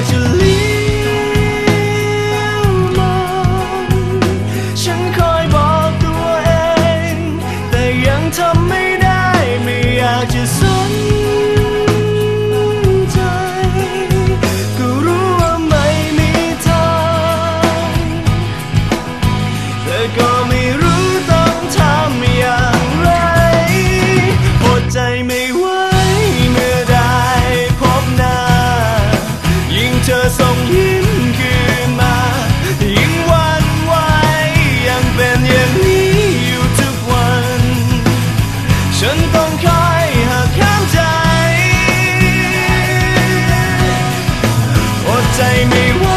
congratulations. ใจไม่ไหว